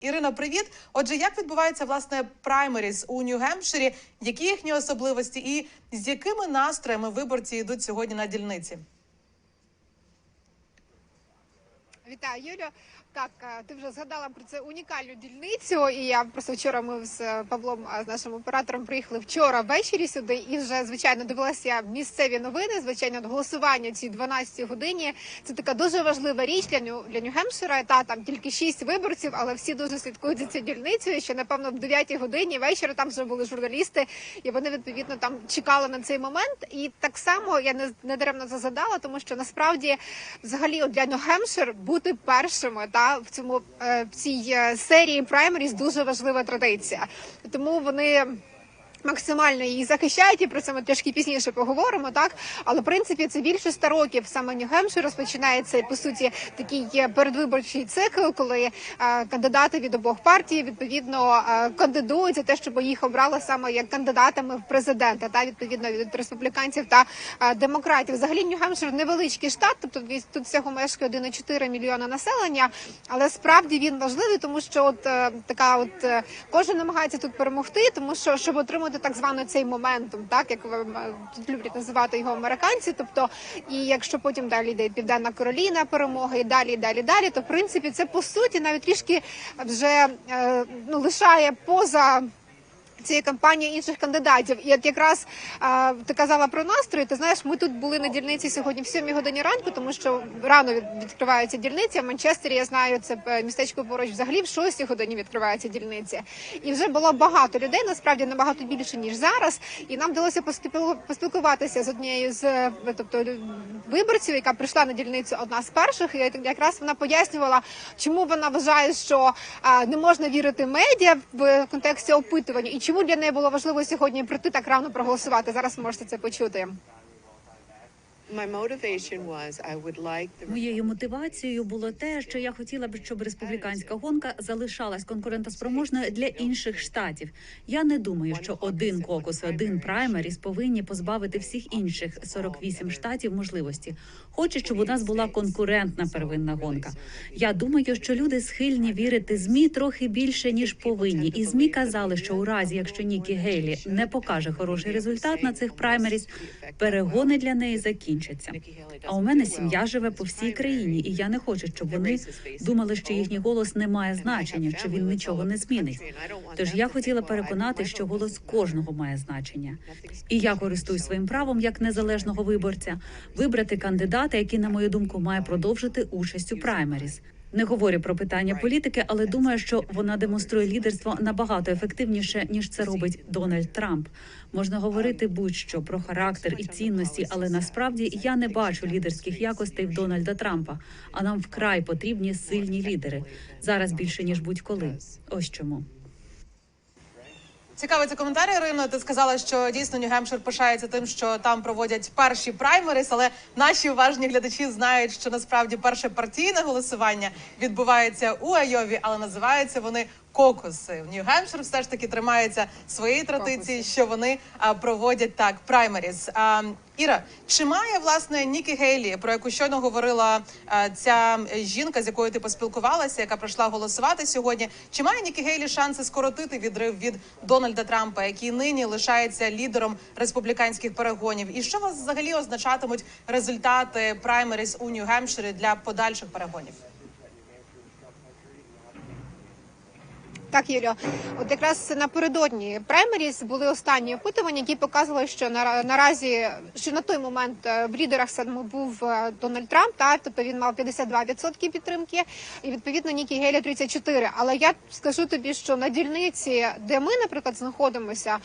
Ірино, привіт. Отже, як відбувається власне праймеріс у Нью-Гемпширі? Які їхні особливості, і з якими настроями виборці йдуть сьогодні на дільниці? Вітаю, Юлю. Так, ти вже згадала про це унікальну дільницю. І я просто вчора ми з е, Павлом, з нашим оператором, приїхали вчора ввечері сюди. І вже звичайно дивилася місцеві новини. Звичайно, голосування цій 12 годині. Це така дуже важлива річ для Нью для Нью-Гемпшира. Та там тільки шість виборців, але всі дуже слідкують за цією дільницею. Що напевно в 9 годині вечора там вже були журналісти, і вони відповідно там чекали на цей момент. І так само я не, не даремно це задала, тому що насправді взагалі для Нью-Гемпшир бути першими та в цьому е, в цій е, серії праймеріс дуже важлива традиція. Тому вони. Максимально її захищають, і про це ми трішки пізніше поговоримо. Так, але в принципі це більше ста років саме Нью-Гемпшир розпочинається по суті такий передвиборчий цикл, коли е, кандидати від обох партій відповідно е, кандидують за те, щоб їх обрали саме як кандидатами в президента, та відповідно від республіканців та е, демократів. Взагалі Нью-Гемпшир невеличкий штат, тобто тут всього мешкає 1,4 мільйона населення, але справді він важливий, тому що от е, така, от е, кожен намагається тут перемогти, тому що щоб отримати так званий цей моментум, так як ви тут люблять називати його американці. Тобто, і якщо потім далі йде Південна Кароліна перемога, і далі, і далі, і далі, то в принципі це по суті навіть трішки вже е, ну лишає поза. Цієї кампанії інших кандидатів, і от якраз а, ти казала про настрої. Ти знаєш, ми тут були на дільниці сьогодні в 7 годині ранку, тому що рано від, відкриваються дільниці. В Манчестері я знаю, це е, містечко поруч взагалі в 6 годині відкриваються дільниці. І вже було багато людей, насправді набагато більше ніж зараз. І нам вдалося поспіл- поспілкуватися з однією з е, тобто виборців, яка прийшла на дільницю одна з перших. І якраз вона пояснювала, чому вона вважає, що а, не можна вірити медіа в контексті опитування, і чому для неї було важливо сьогодні прийти так рано проголосувати. Зараз можете це почути. Моєю мотивацією було те, що я хотіла б, щоб республіканська гонка залишалась конкурентоспроможною для інших штатів. Я не думаю, що один кокус, один праймеріс повинні позбавити всіх інших 48 штатів можливості. Хочу, щоб у нас була конкурентна первинна гонка. Я думаю, що люди схильні вірити змі трохи більше ніж повинні. І змі казали, що у разі, якщо Нікі Гейлі не покаже хороший результат на цих праймеріс, перегони для неї закінчаться. А у мене сім'я живе по всій країні, і я не хочу, щоб вони думали, що їхній голос не має значення, що він нічого не змінить. Тож я хотіла переконати, що голос кожного має значення. І я користуюсь своїм правом як незалежного виборця вибрати кандидата, який, на мою думку, має продовжити участь у праймеріс. Не говорю про питання політики, але думаю, що вона демонструє лідерство набагато ефективніше ніж це робить Дональд Трамп. Можна говорити будь-що про характер і цінності, але насправді я не бачу лідерських якостей в Дональда Трампа. А нам вкрай потрібні сильні лідери зараз більше ніж будь-коли. Ось чому. Цікавий це коментар, Ірино. Ти сказала, що дійсно Нью-Гемпшир пишається тим, що там проводять перші праймеріс, але наші уважні глядачі знають, що насправді перше партійне голосування відбувається у Айові, але називаються вони кокуси. В Нью-Гемпшир все ж таки тримається своєї традиції, Кокуси. що вони а, проводять так праймеріс. А, Іра, чи має власне Нікі Гейлі, про яку щойно говорила а, ця жінка, з якою ти поспілкувалася, яка прийшла голосувати сьогодні? Чи має Нікі Гейлі шанси скоротити відрив від Дональда Трампа, який нині лишається лідером республіканських перегонів? І що вас взагалі означатимуть результати праймеріс у Нью-Гемпширі для подальших перегонів? Так, Юлio, от якраз напередодні праймеріс були останні опитування, які показували, що на, наразі що на той момент е, в лідерах саме був е, Дональд Трамп, та тобто він мав 52% підтримки, і відповідно Нікі Гейлі 34%. Але я скажу тобі, що на дільниці, де ми, наприклад, знаходимося,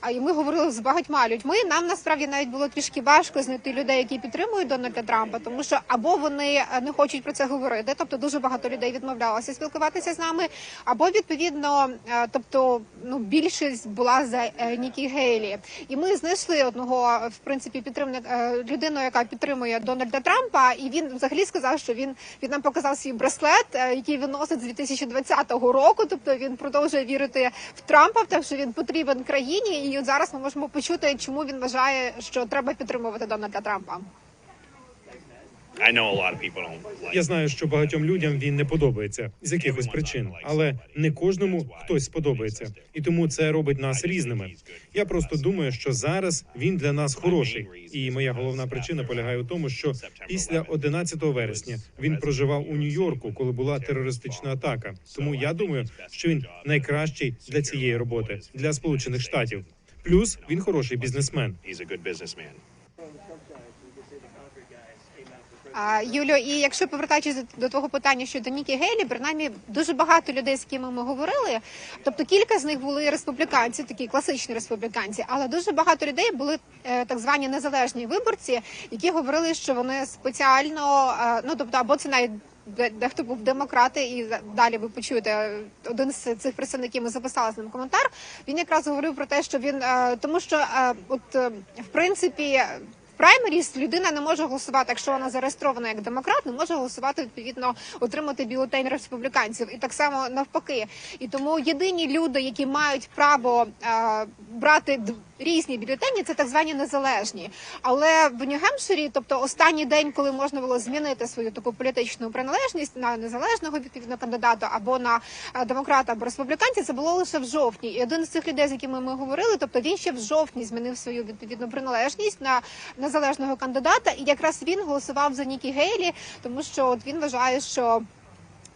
а і ми говорили з багатьма людьми. Нам насправді навіть було трішки важко знайти людей, які підтримують Дональда Трампа, тому що або вони е, не хочуть про це говорити, тобто дуже багато людей відмовлялося спілкуватися з нами, або відповідно, е, тобто ну більшість була за е, Нікі Гейлі, і ми знайшли одного в принципі підтримник е, людину, яка підтримує Дональда Трампа, і він взагалі сказав, що він він нам показав свій браслет, який він носить з 2020 року. Тобто він продовжує вірити в Трампа, те, що він потрібен країні. І от зараз ми можемо почути, чому він вважає, що треба підтримувати Дональда Трампа. Я знаю, що багатьом людям він не подобається з якихось причин, але не кожному хтось сподобається, і тому це робить нас різними. Я просто думаю, що зараз він для нас хороший. І моя головна причина полягає у тому, що після 11 вересня він проживав у Нью-Йорку, коли була терористична атака. Тому я думаю, що він найкращий для цієї роботи для Сполучених Штатів. Плюс він хороший бізнесмен. Юлio, і якщо повертаючись до- твого питання щодо Нікі Гейлі, принаймні дуже багато людей, з ким ми говорили, тобто кілька з них були республіканці, такі класичні республіканці, але дуже багато людей були е, так звані незалежні виборці, які говорили, що вони спеціально, е, ну тобто, або це навіть. де- Дехто був демократи, і далі ви почуєте е, один з цих представників. Ми записали з ним коментар. Він якраз говорив про те, що він е, тому, що е, от е, в принципі. Праймеріс людина не може голосувати, якщо вона зареєстрована як демократ, не може голосувати відповідно отримати бюлетень республіканців, і так само навпаки. І тому єдині люди, які мають право е, брати різні бюлетені, це так звані незалежні. Але в Нью-Гемпширі, тобто останній день, коли можна було змінити свою таку політичну приналежність на незалежного відповідно кандидата або на е, демократа або республіканця, це було лише в жовтні. І один з цих людей, з якими ми говорили, тобто він ще в жовтні змінив свою відповідну приналежність на незалежного кандидата, і якраз він голосував за Нікі Гейлі, тому що от він вважає, що.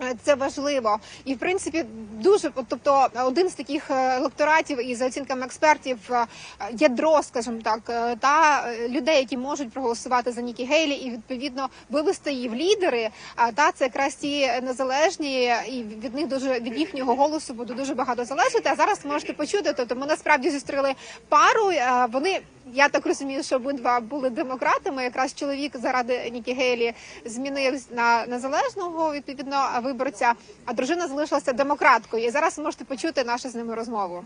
Е, Це важливо, і в принципі дуже тобто один з таких електоратів і за оцінками експертів е, ядро, скажімо так, е, та людей, які можуть проголосувати за Нікі Гейлі, і відповідно вивести її в лідери. А та це якраз ті незалежні, і від них дуже від їхнього голосу буде дуже багато залежати. А зараз можете почути. Тобто ми насправді зустріли пару. Вони я так розумію, що обидва були демократами. Якраз чоловік заради Нікі Гейлі змінив на незалежного відповідно виборця, а дружина залишилася демократкою. І зараз ви можете почути нашу з ними розмову.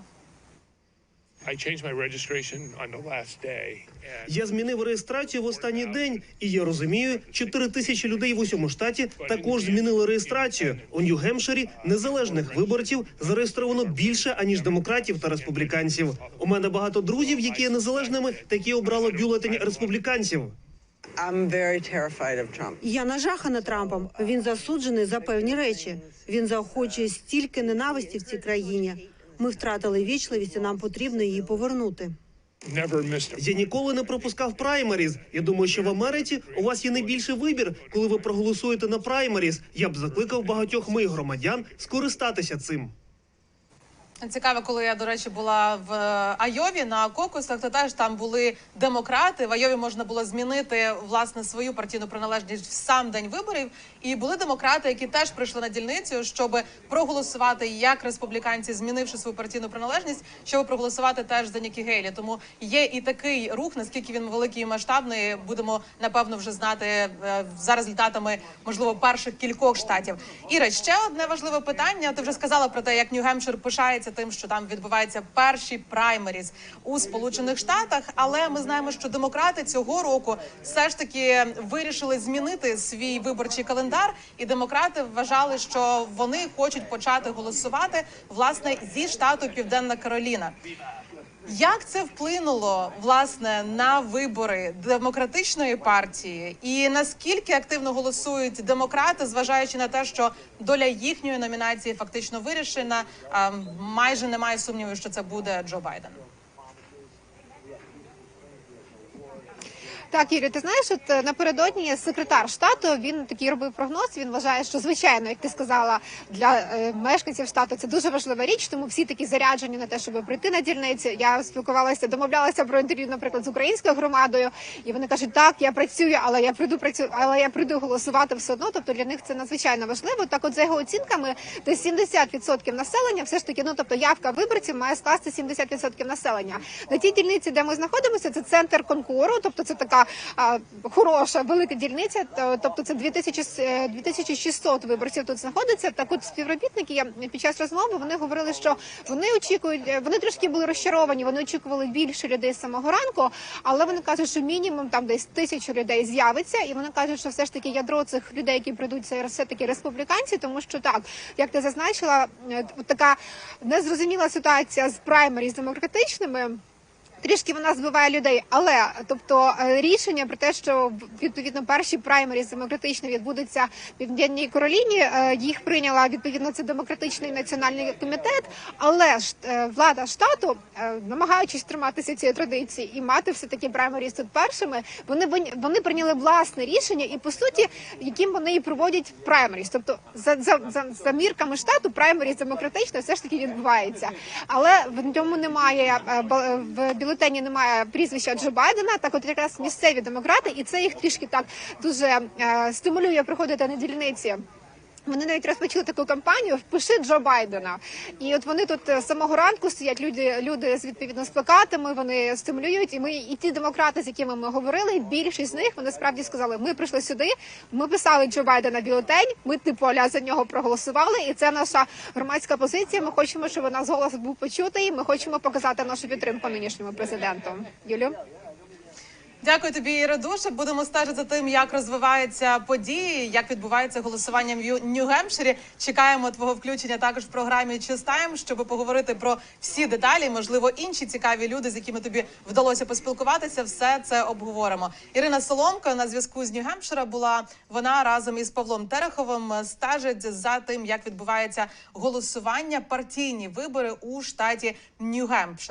Я змінив реєстрацію в останній день, і я розумію, 4 тисячі людей в усьому штаті також змінили реєстрацію. У Нью-Гемпширі незалежних виборців зареєстровано більше аніж демократів та республіканців. У мене багато друзів, які є незалежними, такі обрали бюлетень республіканців. I'm very terrified of Trump. Я нажахана Трампом. Він засуджений за певні речі. Він заохочує стільки ненависті в цій країні. Ми втратили вічливість, і нам потрібно її повернути. never Я ніколи не пропускав праймеріз. Я думаю, що в Америці у вас є найбільший вибір, коли ви проголосуєте на праймеріз. Я б закликав багатьох моїх громадян скористатися цим. Цікаво, коли я, до речі, була в е, Айові на кокусах, то теж там були демократи. В Айові можна було змінити власне свою партійну приналежність в сам день виборів. І були демократи, які теж прийшли на дільницю, щоб проголосувати як республіканці, змінивши свою партійну приналежність, щоб проголосувати теж за Нікі Гейлі. Тому є і такий рух, наскільки він великий і масштабний, будемо напевно вже знати е, за результатами можливо перших кількох штатів. Іра, ще одне важливе питання. Ти вже сказала про те, як Нью-Гемпшир пишається тим, що там відбуваються перші праймеріз у Сполучених Штатах. Але ми знаємо, що демократи цього року все ж таки вирішили змінити свій виборчий календар, і демократи вважали, що вони хочуть почати голосувати власне зі штату Південна Кароліна. Як це вплинуло власне на вибори демократичної партії, і наскільки активно голосують демократи, зважаючи на те, що доля їхньої номінації фактично вирішена, майже немає сумнівів, що це буде Джо Байден. Так, Юрій, ти знаєш, от е, напередодні секретар штату він такий робив прогноз. Він вважає, що звичайно, як ти сказала, для е, мешканців штату це дуже важлива річ, тому всі такі заряджені на те, щоб прийти на дільницю. Я спілкувалася, домовлялася про інтерв'ю, наприклад, з українською громадою, і вони кажуть, так, я працюю, але я прийду працю, але я прийду голосувати все одно. Тобто для них це надзвичайно важливо. Так, от за його оцінками, десь 70% населення, все ж таки, ну тобто явка виборців має скласти 70% населення. На тій дільниці, де ми знаходимося, це центр конкуру, тобто це така хороша велика дільниця. то- Тобто це 2000, е, 2600 виборців тут знаходиться. Так от співробітники під час розмови вони говорили, що вони очікують, е, вони трошки були розчаровані. Вони очікували більше людей з самого ранку, але вони кажуть, що мінімум там десь тисячу людей з'явиться, і вони кажуть, що все ж таки ядро цих людей, які прийдуть, це все таки республіканці, тому що так, як ти зазначила, е, така незрозуміла ситуація з праймері з демократичними. Трішки вона збиває людей, але тобто е, рішення про те, що відповідно перші праймері демократично відбудуться в південній Кароліні, е, їх прийняла відповідно це демократичний національний комітет. Але ж е, влада штату, намагаючись триматися цієї традиції і мати все таки праймері тут першими, вони вони прийняли власне рішення, і по суті, яким вони і проводять праймеріс. Тобто за за, за, за мірками штату праймеріс демократично все ж таки відбувається. Але в ньому немає в бюлетені немає прізвища Джо Байдена. Так, от якраз місцеві демократи, і це їх трішки так дуже е, стимулює приходити на дільниці. Вони навіть розпочали таку кампанію Впиши Джо Байдена. І от вони тут е, з самого ранку стоять люди, люди з відповідно з плакатами. Вони стимулюють. І ми і ті демократи, з якими ми говорили, більшість з них вони справді сказали: ми прийшли сюди, ми писали Джо Байдена бюлетень. Ми типу аля за нього проголосували. І це наша громадська позиція. Ми хочемо, щоб у нас голос був почутий. Ми хочемо показати нашу підтримку нинішньому президенту. Юлю. Дякую тобі, Іра, дуже. Будемо стежити за тим, як розвиваються події, як відбувається голосування в Нью-Гемпширі. Чекаємо твого включення також в програмі Чистаєм, щоб поговорити про всі деталі. Можливо, інші цікаві люди, з якими тобі вдалося поспілкуватися. Все це обговоримо. Ірина Соломко на зв'язку з Нью-Гемпшира була. Вона разом із Павлом Тереховим стежить за тим, як відбувається голосування партійні вибори у штаті Нью-Гемпшир.